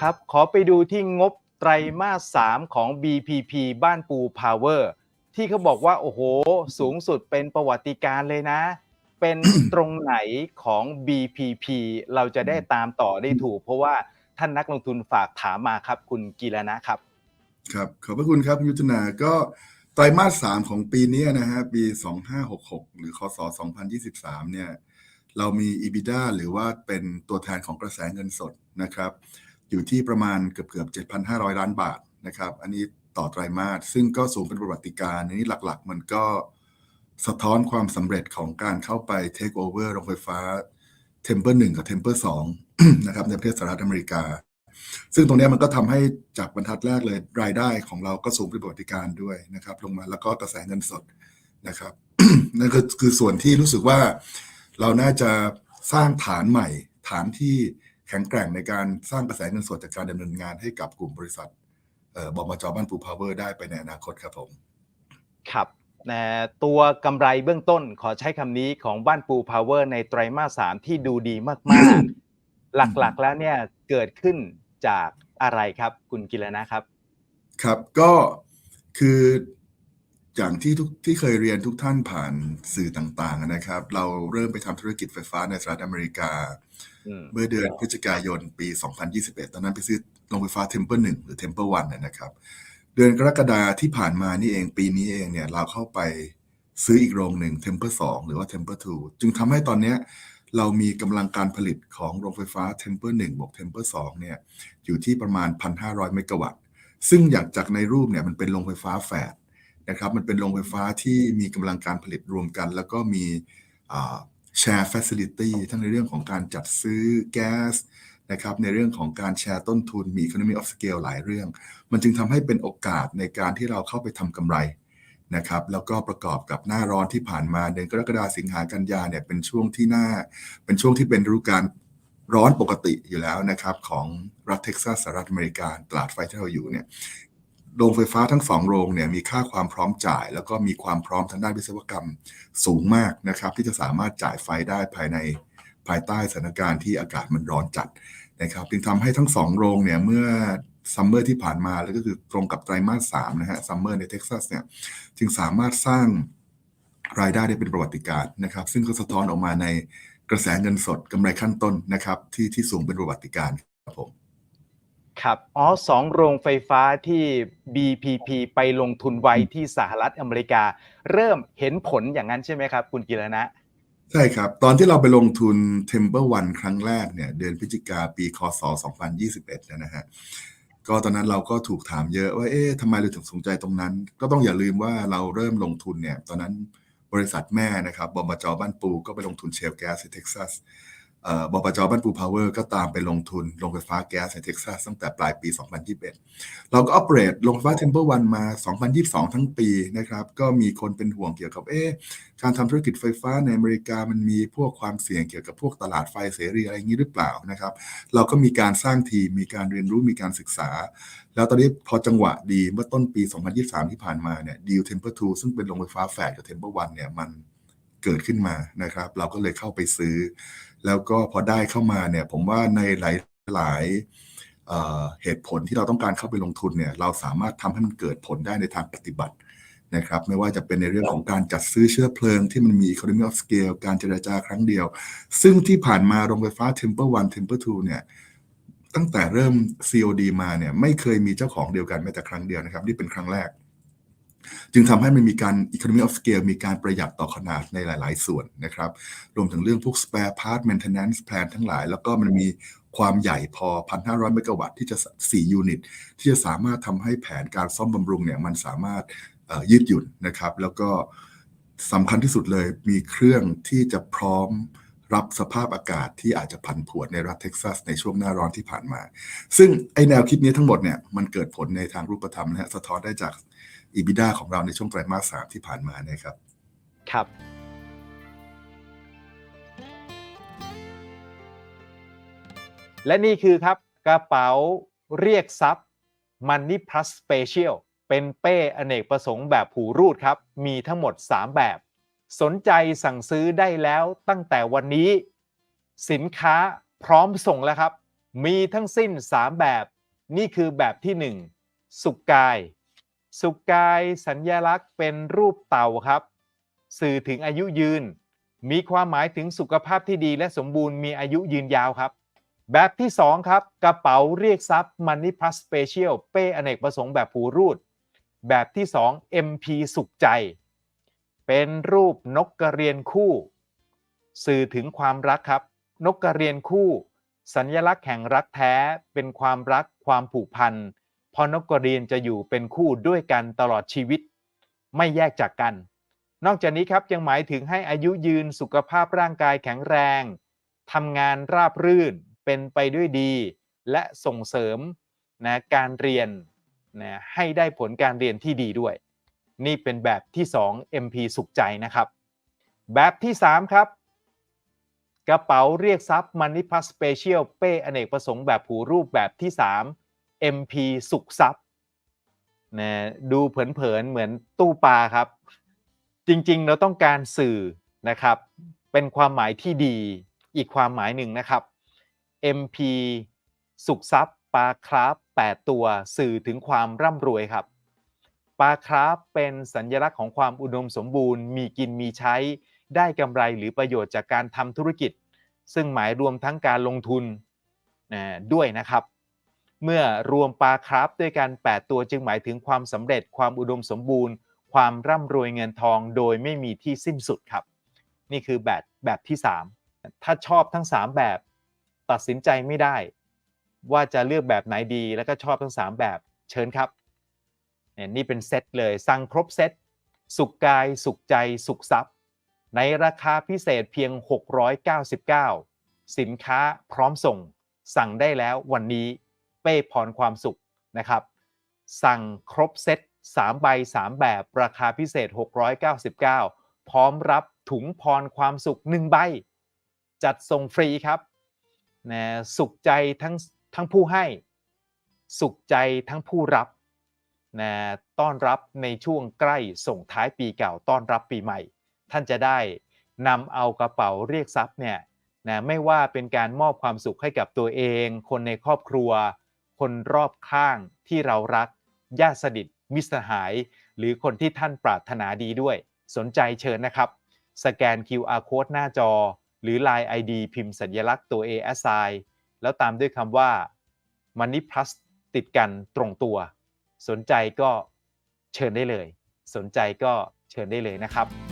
ครับ ขอไปดูที่งบไตรมาส 3 ของ BPP บ้านปูพาวเวอร์ที่เขาบอกว่า โอ้โห สูงสุดเป็นประวัติการเลยนะ เป็นตรงไหนของ BPP เราจะได้ตามต่อได้ถูก เพราะว่าท่านนักลงทุนฝากถามมาครับ คุณกีรนะครับ ครับ ขอบพระคุณครับยุทธนา ก็ไตรมาสสามของปีนี้นะฮะ ปี 2566 หรือคศ2023 เนี่ย เรามี EBITDA หรือว่าเป็นตัวแทนของกระแสเงินสดนะครับ อยู่ที่ประมาณเกือบเกือบ7,500 ล้านบาทนะครับ อันนี้ต่อไตรมาสซึ่งก็สูงเป็นประวัติการณ์อันนี้หลักๆ มันก็สะท้อนความสำเร็จของการเข้าไป take over โรงไฟฟ้า Temper 1กับ Temper 2นะครับในประเทศสหรัฐอเมริกา ซึ่งตรงนี้มันก็ทำให้จากบรรทัดแรกเลยรายได้ของเราก็สูงเป็นประวัติการ์ด้วยนะครับ ลงมาแล้วก็กระแสเงินสดนะครับนั่นก็คือส่วนที่รู้สึกว่าเราน่าจะสร้างฐานใหม่ ฐานที่ แข็งแกร่งในการสร้างกระแสเงินสดจากการดำเนินงานให้กับกลุ่มบริษัทเอ่อบมจบ้านปูพาวเวอร์ได้ไปในอนาคตครับผม ครับแต่ตัวกำไรเบื้องต้นขอใช้คำนี้ของบ้านปูพาวเวอร์ในไตรมาส3ที่ดูดีมาก ๆ หลักๆแล้วเนี่ยเกิดขึ้นจากอะไรครับ คุณกิรนะครับ ครับก็คือ อย่างที่ทุกที่เคยเรียนทุกท่านผ่านสื่อต่างๆนะครับ เราเริ่มไปทำธุรกิจไฟฟ้าในสหรัฐอเมริกา อืม เมื่อเดือนพฤศจิกายนปี 2021 ตอนนั้นไปซื้อโรงไฟฟ้า Temper 1หรือ Temper 1นะนะครับ เดือนกรกฎาที่ผ่านมานี่เองปีนี้เองเนี่ยเราเข้าไปซื้ออีกโรงหนึ่ง Temper 2หรือว่า Temper 2จึงทำให้ตอนเนี้ยเรามีกำลังการผลิตของโรงไฟฟ้า Temper 1บวก Temper 2เนี่ยอยู่ที่ประมาณ 1,500 เมกะวัตต์ ซึ่งอย่างจากในรูปเนี่ยมันเป็นโรงไฟฟ้าแฝด นะครับมันเป็นโรงไฟฟ้าที่มีกำลังการผลิตรวมกัน แล้วก็มีแชร์ facility ทั้งในเรื่องของการจัดซื้อแก๊สนะครับในเรื่องของการแชร์ต้นทุนมี economy of scale หลายเรื่อง มันจึงทำให้เป็นโอกาสในการที่เราเข้าไปทำกำไรนะครับแล้วก็ประกอบกับหน้าร้อนที่ผ่านมาเดือนกรกฎาสิงหากันยาเนี่ยเป็นช่วงที่หน้า เป็นช่วงที่เป็นฤดูกาลร้อนปกติอยู่แล้วนะครับของรัฐเท็กซัสสหรัฐอเมริกาตลาดไฟที่เราอยู่เนี่ย โรงไฟฟ้าทั้งสองโรงเนี่ยมีค่าความพร้อมจ่าย แล้วก็มีความพร้อมทางด้านวิศวกรรมสูงมากนะครับ ที่จะสามารถจ่ายไฟได้ภายในภายใต้สถานการณ์ที่อากาศมันร้อนจัดนะครับจึงทำให้ทั้งสองโรงเนี่ยเมื่อซัมเมอร์ที่ผ่านมาแล้วก็คือตรงกับไตรมาสสามนะฮะซัมเมอร์ในเท็กซัสเนี่ยจึงสามารถสร้างรายได้ได้เป็นประวัติการณ์นะครับ ซึ่งก็สะท้อนออกมาในกระแสเงินสดกำไรขั้นต้นนะครับ ที่ที่สูงเป็นประวัติการณ์ครับผม ครับอ๋อสองโรงไฟฟ้าที่ BPP ไปลงทุนไว้ที่สหรัฐอเมริกา เริ่มเห็นผลอย่างนั้นใช่ไหมครับ คุณกิรณะใช่ครับ ตอนที่เราไปลงทุน Temper One ครั้งแรกเนี่ย เดือนพฤศจิกาปีคศ 2021นะฮะก็ตอนนั้นเราก็ถูกถามเยอะว่าเอ๊ะทำไมเราถึงสนใจตรงนั้น ก็ต้องอย่าลืมว่าเราเริ่มลงทุนเนี่ย ตอนนั้นบริษัทแม่นะครับบมจบ้านปูก็ไปลงทุนเชลแก๊สในเท็กซัสเอ่อ บปจบ้านปูพาวเวอร์ก็ตามไปลงทุนโรงไฟฟ้าแก๊สในเท็กซัสตั้งแต่ปลายปี 2021 เราก็อัปเกรดโรงไฟฟ้าเทมเปอร์วันมา 2022 ทั้งปีนะครับ ก็มีคนเป็นห่วงเกี่ยวกับเอ๊ะการทำธุรกิจไฟฟ้าในอเมริกามันมีพวกความเสี่ยงเกี่ยวกับพวกตลาดไฟเสรีอะไรอย่างนี้หรือเปล่านะครับ เราก็มีการสร้างทีมมีการเรียนรู้มีการศึกษา แล้วตอนนี้พอจังหวะดีเมื่อต้นปี 2023 ที่ผ่านมาเนี่ยดีลเทมเปอร์2ซึ่งเป็นโรงไฟฟ้าแฝดกับเทมเปอร์วันเนี่ยมันเกิดขึ้นมานะครับ เราก็เลยเข้าไปซื้อ แล้วก็พอได้เข้ามาเนี่ยผมว่าในหลายหลายเหตุผลที่เราต้องการเข้าไปลงทุนเนี่ยเราสามารถทำให้มันเกิดผลได้ในทางปฏิบัตินะครับไม่ว่าจะเป็นในเรื่องของการจัดซื้อเชื้อเพลิงที่มันมี economy of scale การเจรจาครั้งเดียว ซึ่งที่ผ่านมาโรงไฟฟ้า Temper 1 Temper 2เนี่ยตั้งแต่เริ่ม COD มาเนี่ยไม่เคยมีเจ้าของเดียวกันแม้แต่ครั้งเดียวนะครับ นี่เป็นครั้งแรก จึงทำให้มันมีการ economy of scale มีการประหยัดต่อขนาดในหลาย ๆ ส่วนนะครับ รวมถึงเรื่องพวก spare part maintenance plan ทั้งหลาย แล้วก็มันมีความใหญ่พอ 1,500 เมกะวัตต์ที่จะ 4 ยูนิต ที่จะสามารถทำให้แผนการซ่อมบำรุงเนี่ยมันสามารถยืดหยุ่นนะครับ แล้วก็สำคัญที่สุดเลยมีเครื่องที่จะพร้อมรับสภาพอากาศที่อาจจะผันผวนในรัฐเท็กซัสในช่วงหน้าร้อนที่ผ่านมา ซึ่งไอแนวคิดนี้ทั้งหมดเนี่ยมันเกิดผลในทางรูปธรรมนะฮะสะท้อนได้จาก EBITDA ของเราในช่วงไตรมาสสามที่ผ่านมานะครับ ครับและนี่คือครับกระเป๋าเรียกทรัพย์ Money Plus Special เป็นเป้อเนกประสงค์แบบผูรูดครับ มีทั้งหมด 3 แบบ สนใจสั่งซื้อได้แล้วตั้งแต่วันนี้ สินค้าพร้อมส่งแล้วครับ มีทั้งสิ้น 3 แบบ นี่คือแบบที่ 1 สุกกาย สุกายสัญญลักษณ์เป็นรูปเต่าครับ สื่อถึงอายุยืน มีความหมายถึงสุขภาพที่ดีและสมบูรณ์มีอายุยืนยาวครับ แบบที่ 2 ครับ กระเป๋าเรียกทรัพย์ Money Plus Special เป้อเนกประสงค์แบบผูรูด แบบที่ 2 MP สุขใจ เป็นรูปนกกระเรียนคู่ สื่อถึงความรักครับ นกกระเรียนคู่ สัญลักษณ์แห่งรักแท้เป็นความรักความผูกพันเพอนกกระเรียนจะอยู่เป็นคู่ด้วยกันตลอดชีวิต ไม่แยกจากกัน นอกจากนี้ครับยังหมายถึงให้อายุยืนสุขภาพร่างกายแข็งแรงทำงานราบรื่นเป็นไปด้วยดี และส่งเสริมนะการเรียนนะให้ได้ผลการเรียนที่ดีด้วย นี่เป็นแบบที่ 2 MP สุขใจนะครับ แบบที่ 3 ครับ กระเป๋าเรียกทรัพย์ Money Plus Special เป้อเนกประสงค์แบบผูรูปแบบที่ 3 MP สุขทรัพย์นะดูเผินๆเหมือนตู้ปลาครับ จริงๆ เราต้องการสื่อนะครับ เป็นความหมายที่ดีอีกความหมายหนึ่งนะครับ MP สุขทรัพย์ปลาคราฟ8ตัวสื่อถึงความร่ำรวยครับปลาคราฟเป็นสัญลักษณ์ของความอุดมสมบูรณ์ มีกินมีใช้ ได้กำไรหรือประโยชน์จากการทำธุรกิจ ซึ่งหมายรวมทั้งการลงทุนนะด้วยนะครับ เมื่อรวมปลาคราฟด้วยกัน 8 ตัวจึงหมายถึงความสำเร็จความอุดมสมบูรณ์ ความร่ำรวยเงินทองโดยไม่มีที่สิ้นสุดครับ นี่คือแบบแบบที่ 3 ถ้าชอบทั้ง 3 แบบตัดสินใจไม่ได้ ว่าจะเลือกแบบไหนดีแล้วก็ชอบทั้ง 3 แบบเชิญครับเนี่ยนี่เป็นเซตเลยสั่งครบเซตสุขกายสุขใจสุขทรัพย์ ในราคาพิเศษเพียง 699 สินค้าพร้อมส่ง สั่งได้แล้ววันนี้ เป้พรความสุขนะครับ สั่งครบเซต3ใบ 3 แบบราคาพิเศษ 699 พร้อมรับถุงพรความสุข 1 ใบ จัดส่งฟรีครับนะสุขใจทั้งทั้งผู้ให้ สุขใจทั้งผู้รับนะต้อนรับในช่วงใกล้ส่งท้ายปีเก่าต้อนรับปีใหม่ ท่านจะได้นำเอากระเป๋าเรียกทรัพย์เนี่ยนะไม่ว่าเป็นการมอบความสุขให้กับตัวเอง คนในครอบครัว คนรอบข้างที่เรารักญาติสนิทมิตรสหาย หรือคนที่ท่านปรารถนาดีด้วย สนใจเชิญนะครับ สแกน QR code หน้าจอ หรือ Line ID พิมพ์สัญลักษณ์ตัว A S I แล้วตามด้วยคำว่า Money Plus ติดกันตรงตัว สนใจก็เชิญได้เลย สนใจก็เชิญได้เลยนะครับ